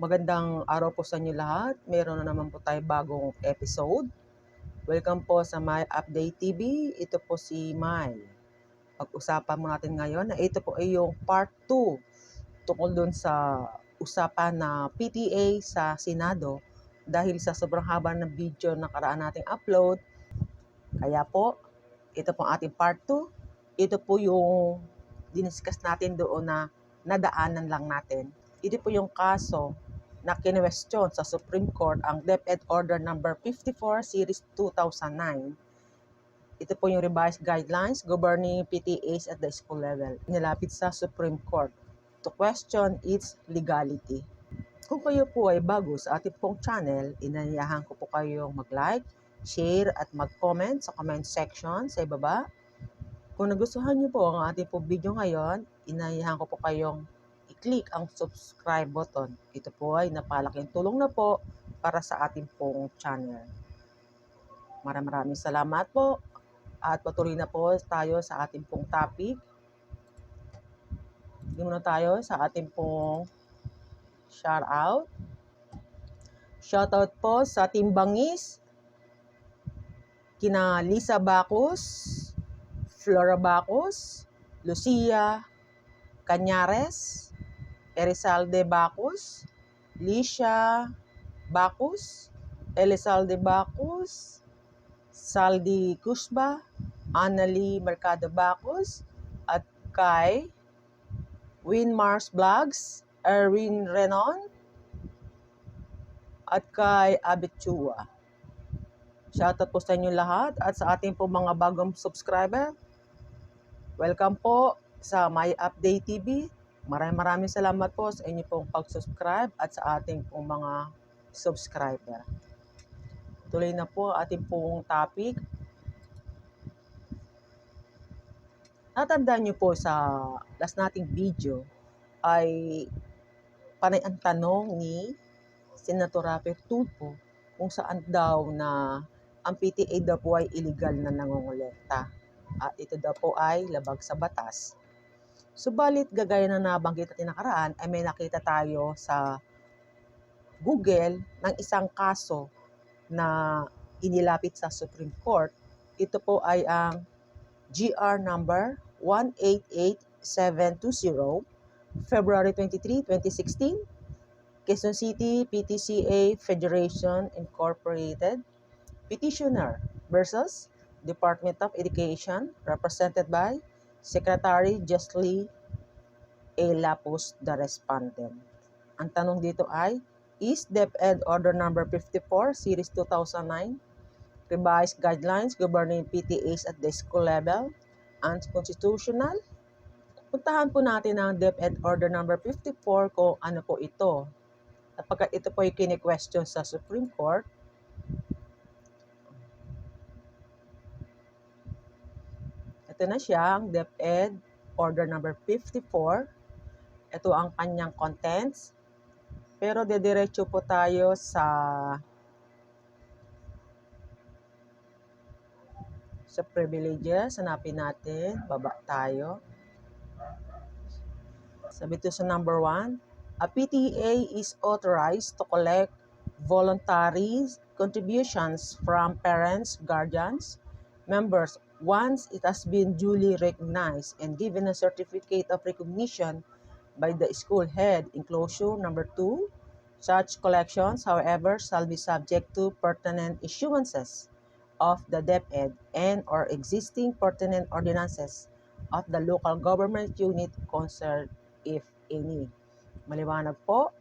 Magandang araw po sa inyo lahat. Meron na naman po tayo bagong episode. Welcome po sa My Update TV. Ito po si Mai. Pag-usapan mo natin ngayon na ito po ay yung part 2 tungkol dun sa usapan na PTA sa Senado dahil sa sobrang haba ng video na karaan nating upload. Kaya po, ito po ang ating part 2. Ito po yung diniscuss natin doon na nadaanan lang natin. Ito po yung kaso na kinwestiyon sa Supreme Court ang DepEd Order Number 54 Series 2009. Ito po yung revised guidelines governing PTAs at the school level. Nilapit sa Supreme Court to question its legality. Kung kayo po ay bago sa ating pong channel, inayahan ko po kayong mag-like, share at mag-comment sa comment section sa ibaba. Kung nagustuhan niyo po ang ating po video ngayon, inayahan ko po kayong i-click ang subscribe button. Ito po ay napalaking tulong na po para sa ating pong channel. Maraming maraming salamat po at patuloy na po tayo sa ating pong topic. Hindi muna tayo sa ating pong shout out. Shout out po sa Team Bangis, kina Lisa Bacus, Flora Bacus, Lucia Cañares, Erizalde Bacus, Licia Bacus, Elizalde Bacus, Saldi Cusba, Annalie Mercado Bacus, at kay Win Mars Vlogs, Erwin Renon, at kay Abitua. Shoutout po sa inyo lahat at sa ating po mga bagong subscriber. Welcome po sa My Update TV. Maraming maraming salamat po sa inyo pong pag-subscribe at sa ating pong mga subscriber. Tuloy na po ating pong topic. Natandaan niyo po sa last nating video ay panay ang tanong ni Senator Rafael Tulfo kung saan daw na ang PTA daw po ay illegal na nangongolekta at ito daw po ay labag sa batas. Subalit, gagaya na nabanggit natin nakaraan, ay may nakita tayo sa Google ng isang kaso na inilapit sa Supreme Court. Ito po ay ang GR number 188720, February 23, 2016, Quezon City PTCA Federation Incorporated, Petitioner versus Department of Education, represented by Secretary Justly A. Lapus, the respondent. Ang tanong dito ay, is DepEd Order Number 54, Series 2009, revised guidelines governing PTAs at the school level, unconstitutional? Puntahan po natin ang DepEd Order Number 54 kung ano po ito. At pagka ito po yung kine-question sa Supreme Court, ito na siya, ang DepEd Order Number 54. Ito ang kanyang contents. Pero dediretso po tayo sa sa privileges. Hanapin natin. Baba tayo. Sabi ito sa number 1. A PTA is authorized to collect voluntary contributions from parents, guardians, members once it has been duly recognized and given a certificate of recognition by the school head. Enclosure number 2. Such collections, however, shall be subject to pertinent issuances of the DepEd and or existing pertinent ordinances of the local government unit concerned if any. Maliwanag po,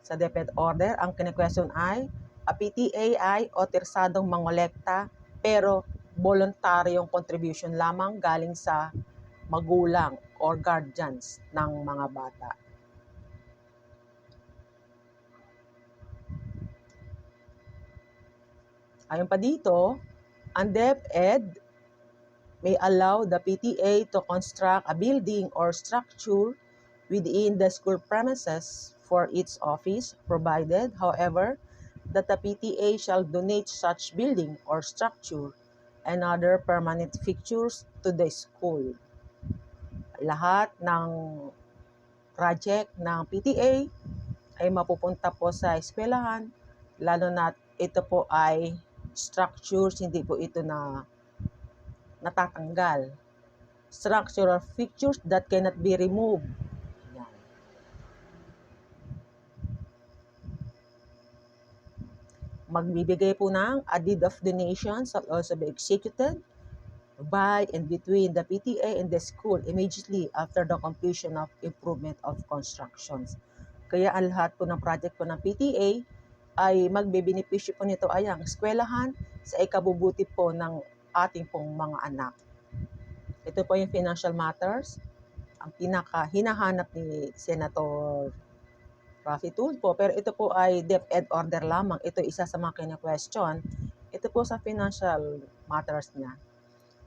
sa DepEd order, ang kine-question ay, a PTA ay otorsadong mangolekta pero voluntaryong contribution lamang galing sa magulang or guardians ng mga bata. Ayon pa dito, ang DepEd may allow the PTA to construct a building or structure within the school premises for its office, provided, however, that the PTA shall donate such building or structure and other permanent fixtures to the school. Lahat ng project ng PTA ay mapupunta po sa eskwelahan, lalo na ito po ay structures, hindi po ito na natatanggal. Structural features that cannot be removed. Magbibigay po ng a deed of donation shall also be executed by and between the PTA and the school immediately after the completion of improvement of constructions. Kaya ang lahat po ng project po ng PTA ay magbebenepisyo po nito ay ang eskwelahan sa ikabubuti po ng ating pong mga anak. Ito po yung financial matters, ang pinaka hinahanap ni Senator Rafi Tulfo. Pero ito po ay DepEd order lamang. Ito isa sa mga kina-question. Ito po sa financial matters niya.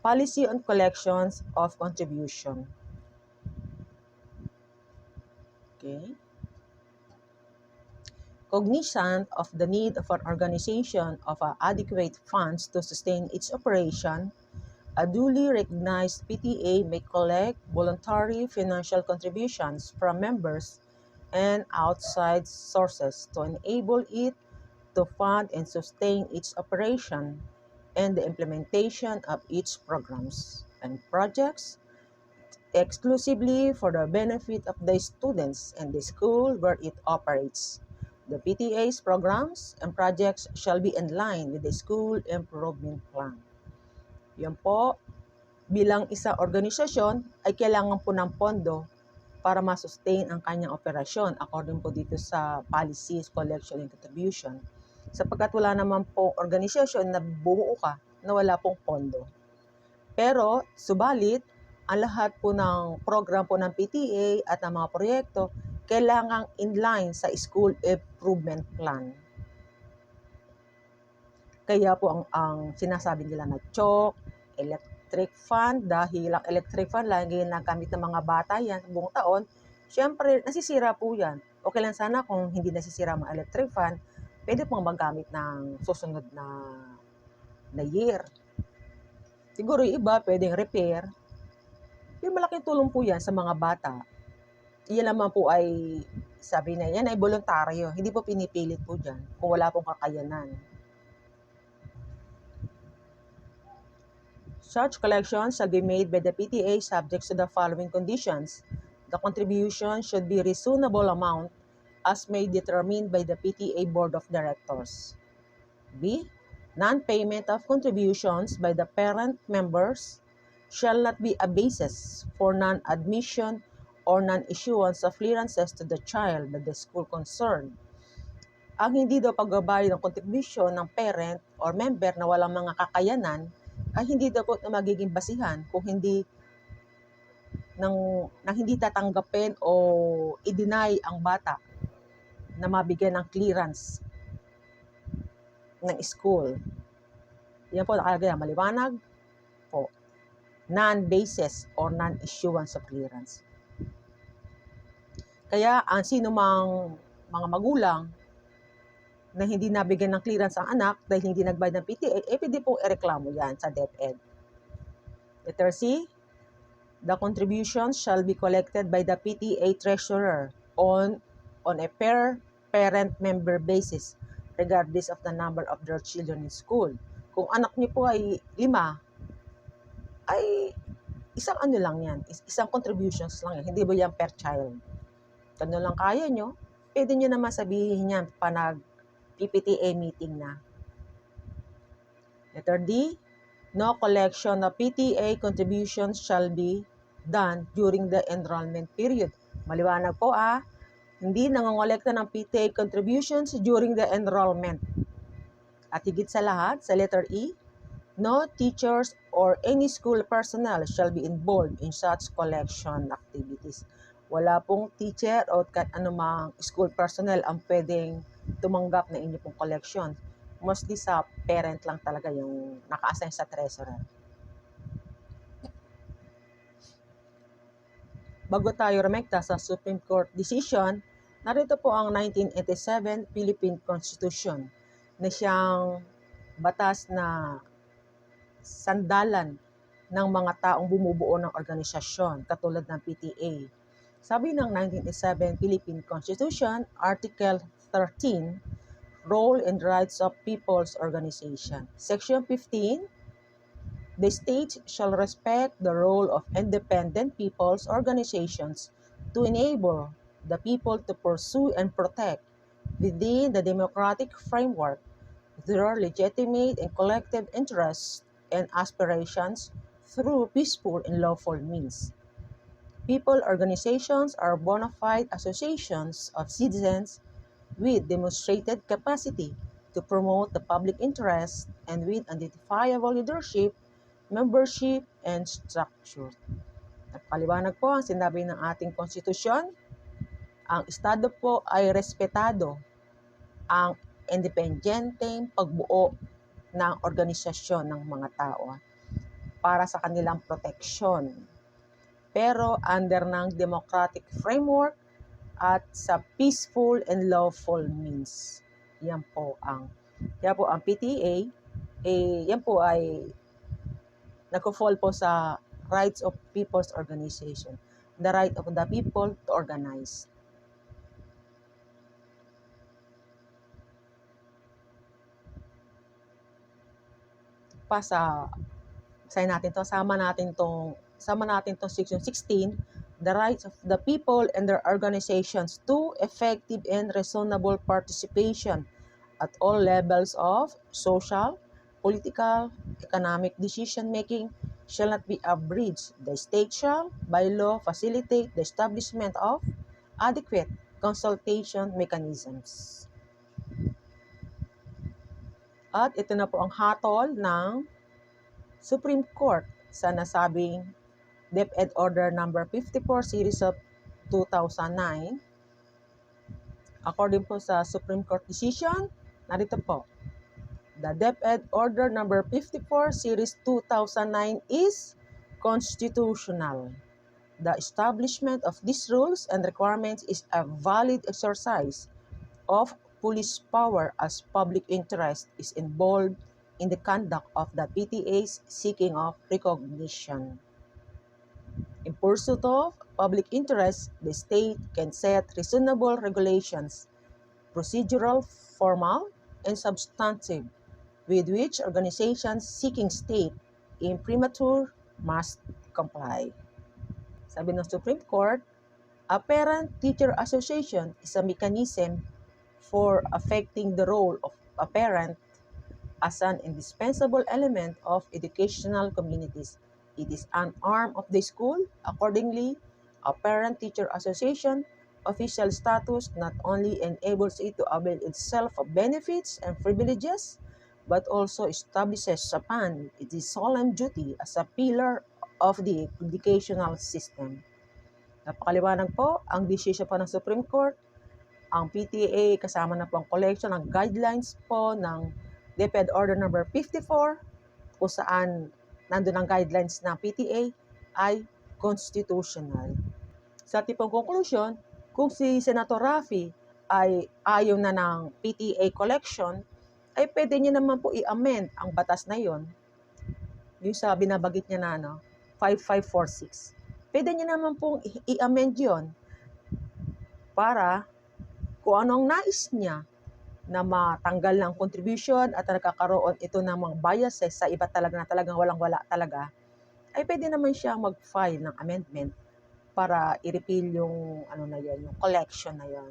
Policy on collections of contribution. Okay. Cognizant of the need for organization of adequate funds to sustain its operation, a duly recognized PTA may collect voluntary financial contributions from members and outside sources to enable it to fund and sustain its operation and the implementation of its programs and projects exclusively for the benefit of the students and the school where it operates. The PTA's programs and projects shall be in line with the school improvement plan. Yan po, bilang isang organisasyon ay kailangan po ng pondo para ma-sustain ang kanyang operasyon according po dito sa policies, collection, and contribution. Sapagkat wala naman po organisasyon na bumuo ka na wala pong pondo. Pero, subalit, ang lahat po ng program po ng PTA at ng mga proyekto kailangang inline sa school improvement plan. Kaya po ang, ang sinasabi nila na CHOC, electric fan, dahil ang electric fan lagi nagamit ng mga bata yan buong taon, syempre nasisira po yan. Okay lang sana kung hindi nasisira ang electric fan, pwede pong magamit ng susunod na, na year. Siguro yung iba pwedeng repair. Yung malaking tulong po yan sa mga bata. Iyan naman po ay, sabi na yan ay voluntaryo. Hindi po pinipilit po dyan kung wala pong kakayanan. Such collections shall be made by the PTA subject to the following conditions. The contribution should be reasonable amount as may determined by the PTA Board of Directors. B. Non-payment of contributions by the parent members shall not be a basis for non-admission or non-issuance of clearances to the child by the school concerned. Ang hindi daw pagbabayad ng contribution ng parent or member na walang mga kakayanan ay hindi po na magiging basihan kung hindi nang, nang hindi tatanggapin o i-deny ang bata na mabigyan ng clearance ng school. Yan po nakalagay maliwanag po. Non-basis or non-issuance of clearance. Kaya ang sino mang mga magulang na hindi nabigyan ng clearance ang anak dahil hindi nagbayad ng PTA, eh pwede pong ireklamo yan sa DepEd. Letter C, the contributions shall be collected by the PTA treasurer on on a per parent member basis regardless of the number of their children in school. Kung anak niyo po ay lima, ay isang ano lang yan, isang contributions lang yan, hindi ba yan per child? Kano lang kaya nyo, pwede nyo naman sabihin yan panag PPTA meeting na. Letter D, no collection of PTA contributions shall be done during the enrollment period. Maliwanag po ah, hindi nangongolekta ng PTA contributions during the enrollment. At higit sa lahat, sa letter E, no teachers or any school personnel shall be involved in such collection activities. Wala pong teacher o kahit anumang school personnel ang pwedeng tumanggap na inyo pong collection. Mostly sa parent lang talaga yung naka-assign sa treasurer. Bago tayo remekta sa Supreme Court decision, narito po ang 1987 Philippine Constitution na siyang batas na sandalan ng mga taong bumubuo ng organisasyon katulad ng PTA. Sabi ng 1987 Philippine Constitution, Article 13, Role and Rights of People's Organization. Section 15, the state shall respect the role of independent people's organizations to enable the people to pursue and protect within the democratic framework their legitimate and collective interests and aspirations through peaceful and lawful means. People organizations are bona fide associations of citizens with demonstrated capacity to promote the public interest and with identifiable leadership, membership, and structure. Napaliwanag po ang sinabi ng ating konstitusyon. Ang Estado po ay respetado ang independenteng pagbuo ng organisasyon ng mga tao para sa kanilang proteksyon. Pero under ng democratic framework at sa peaceful and lawful means. Yan po ang kaya po ang PTA eh yan po ay nagko-fall po sa rights of people's organization. The right of the people to organize. pa sa sign natin to, sama natin tong sama natin tong section 16, the rights of the people and their organizations to effective and reasonable participation at all levels of social, political, economic decision making shall not be abridged. The state shall, by law, facilitate the establishment of adequate consultation mechanisms. At ito na po ang hatol ng Supreme Court sa nasabing DepEd Order number 54 series of 2009. According po sa Supreme Court decision, narito po. The DepEd Order number 54 series 2009 is constitutional. The establishment of these rules and requirements is a valid exercise of police power as public interest is involved in the conduct of the PTAs seeking of recognition. Pursuit of public interest, the state can set reasonable regulations, procedural, formal, and substantive, with which organizations seeking state imprimatur must comply. Sabi ng Supreme Court, a parent-teacher association is a mechanism for affecting the role of a parent as an indispensable element of educational communities. It is an arm of the school. Accordingly, a parent-teacher association official status not only enables it to avail itself of benefits and privileges, but also establishes upon its solemn duty as a pillar of the educational system. Napakaliwanag po ang desisyon po ng Supreme Court ang PTA kasama na po ang collection ng guidelines po ng DepEd Order number 54 kung saan nandun ang guidelines ng PTA ay constitutional. Sa tipong conclusion, kung si Senator Rafi ay ayaw na ng PTA collection, ay pwede niya naman po i-amend ang batas na yon. Yung sa binabagit niya na ano, 5546. Pwede niya naman pong i-amend yon para kung anong nais niya na matanggal ng contribution at nagkakaroon ito ng mga biases sa iba talaga na talagang walang-wala talaga, ay pwede naman siya mag-file ng amendment para i-repeal yung ano na yan, yung collection na yan.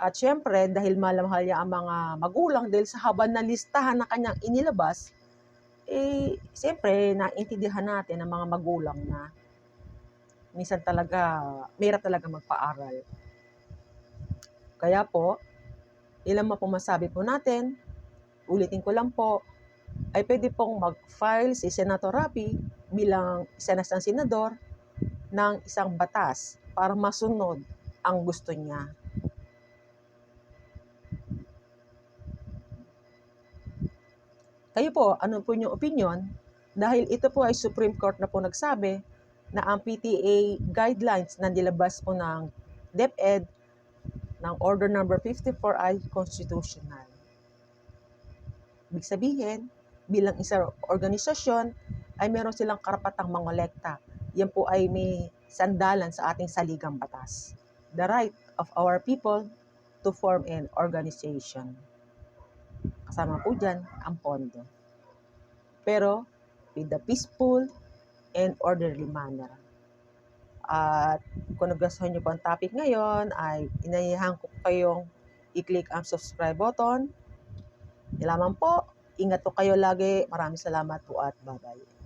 At syempre, dahil malamahal niya ang mga magulang dahil sa haba na listahan na kanyang inilabas, eh, siyempre, naintindihan natin ng mga magulang na minsan talaga, mayroon talaga magpaaral. Kaya po, ilang po masabi po natin, ulitin ko lang po, ay pwede pong mag-file si Senator Rapi bilang isa na senador ng isang batas para masunod ang gusto niya. Kayo po, ano po inyong opinion? Dahil ito po ay Supreme Court na po nagsabi na ang PTA guidelines na nilabas po ng DepEd ng Order Number 54 ay constitutional. Ibig sabihin, bilang isang organisasyon, ay meron silang karapatang mangolekta. Yan po ay may sandalan sa ating saligang batas. The right of our people to form an organization. Kasama po dyan ang pondo. Pero with the peaceful and orderly manner. At kung nagustuhan niyo po ang topic ngayon, ay inayahan ko kayong i-click ang subscribe button. Yan lamang po. Ingat po kayo lagi. Maraming salamat po at bye-bye.